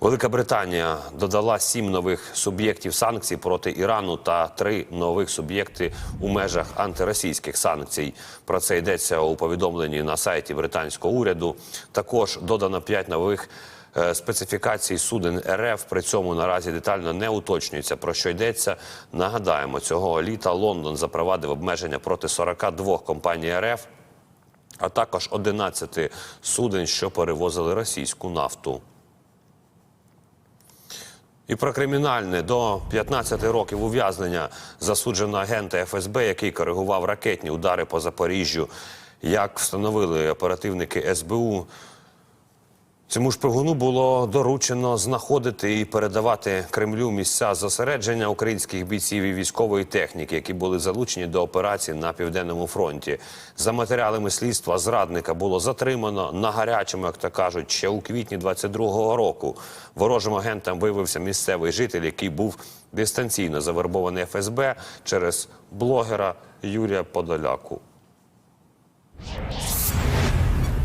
Велика Британія додала сім нових суб'єктів санкцій проти Ірану та три нових суб'єкти у межах антиросійських санкцій. Про це йдеться у повідомленні на сайті британського уряду. Також додано п'ять нових. е, Специфікацій суден РФ при цьому наразі детально не уточнюється про що йдеться. Нагадаємо, цього літа Лондон запровадив обмеження проти 42 компаній РФ, а також 11 суден, що перевозили російську нафту. І про кримінальне до 15 років ув'язнення засуджено агента ФСБ, який коригував ракетні удари по Запоріжжю. Як встановили оперативники СБУ, Цьому шпигуну було доручено знаходити і передавати Кремлю місця зосередження українських бійців і військової техніки, які були залучені до операцій на південному фронті. За матеріалами слідства зрадника було затримано на гарячому, як то кажуть, ще у квітні 22-го року. Ворожим агентом виявився місцевий житель, який був дистанційно завербований ФСБ через блогера Юрія Подоляку.